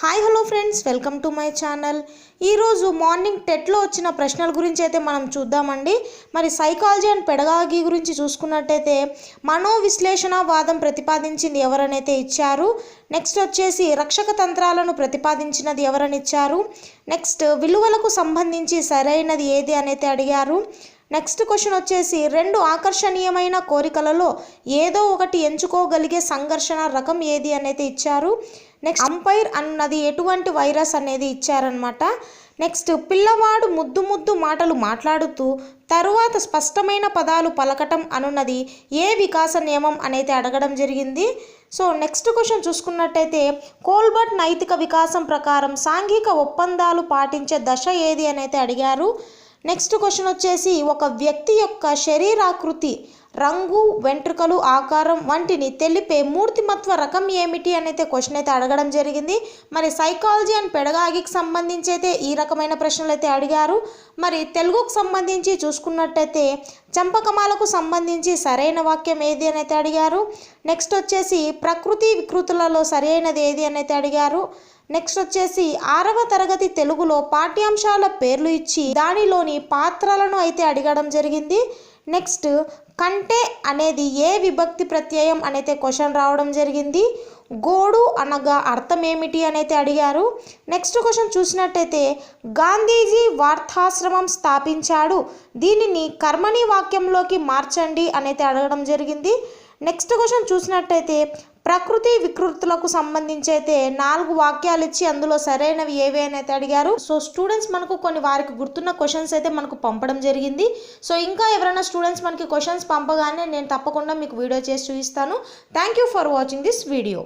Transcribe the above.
Hi hello friends welcome to my channel ఈరోజు morning టెట్లో వచ్చిన ప్రశ్నల గురించి అయితే మనం చూద్దామండి. మరి సైకాలజీ అండ్ పెడగాగి గురించి చూసుకున్నట్టయితే మనోవిశ్లేషణ వాదం ప్రతిపాదించింది ఎవరనైతే ఇచ్చారు? నెక్స్ట్ వచ్చేసి రక్షక తంత్రాలను ప్రతిపాదించినది ఎవరని ఇచ్చారు నెక్స్ట్ విలువలకు సంబంధించి సరైనది ఏది అనేది అడిగారు? నెక్స్ట్ క్వశ్చన్ వచ్చేసి రెండు ఆకర్షణీయమైన కోరికలలో ఏదో ఒకటి ఎంచుకోగలిగే సంఘర్షణ రకం ఏది అనేది ఇచ్చారు. నెక్స్ట్ అంపైర్ అన్నది ఎటువంటి వైరస్ అనేది ఇచ్చారనమాట నెక్స్ట్ పిల్లవాడు ముద్దు ముద్దు మాటలు మాట్లాడుతూ తరువాత స్పష్టమైన పదాలు పలకటం అనున్నది ఏ వికాస నియమం అనేది అడగడం జరిగింది. సో నెక్స్ట్ క్వశ్చన్ చూసుకున్నట్టయితే కోల్బర్ట్ నైతిక వికాసం ప్రకారం సాంఘిక ఒప్పందాలు పాటించే దశ ఏది అనేది అడిగారు. నెక్స్ట్ క్వశ్చన్ వచ్చేసి ఒక వ్యక్తి యొక్క శరీరాకృతి రంగు వెంట్రుకలు ఆకారం వంటిని తెలిపే మూర్తిమత్వ రకం ఏమిటి అనేది క్వశ్చన్ అయితే అడగడం జరిగింది. మరి సైకాలజీ అండ్ పెడగాగికి సంబంధించి అయితే ఈ రకమైన ప్రశ్నలు అయితే అడిగారు. మరి తెలుగుకు సంబంధించి చూసుకున్నట్టయితే చంపకమాలకు సంబంధించి సరైన వాక్యం ఏది అని అయితే అడిగారు. నెక్స్ట్ వచ్చేసి ప్రకృతి వికృతులలో సరైనది ఏది అని అయితే అడిగారు. నెక్స్ట్ వచ్చేసి ఆరవ తరగతి తెలుగులో పాఠ్యాంశాల పేర్లు ఇచ్చి దానిలోని పాత్రలను అయితే అడగడం జరిగింది. నెక్స్ట్ కంటే అనేది ఏ విభక్తి ప్రత్యయం అనేది క్వశ్చన్ రావడం జరిగింది. గోడు అనగా అర్థం ఏమిటి అనేది అడిగారు. నెక్స్ట్ క్వశ్చన్ చూసినట్టయితే గాంధీజీ వార్తాశ్రమం స్థాపించాడు. దీనిని కర్మణి వాక్యంలోకి మార్చండి అనేది అడగడం జరిగింది. నెక్స్ట్ క్వశ్చన్ చూసినట్టయితే ప్రకృతి వికృతులకు సంబంధించి అయితే నాలుగు వాక్యాలు ఇచ్చి అందులో సరైనవి ఏవి అని అయితే అడిగారు. సో స్టూడెంట్స్ మనకు కొన్ని వారికి గుర్తున్న క్వశ్చన్స్ అయితే మనకు పంపడం జరిగింది. సో ఇంకా ఎవరైనా స్టూడెంట్స్ మనకి క్వశ్చన్స్ పంపగానే నేను తప్పకుండా మీకు వీడియో చేసి చూపిస్తాను. Thank you for watching this video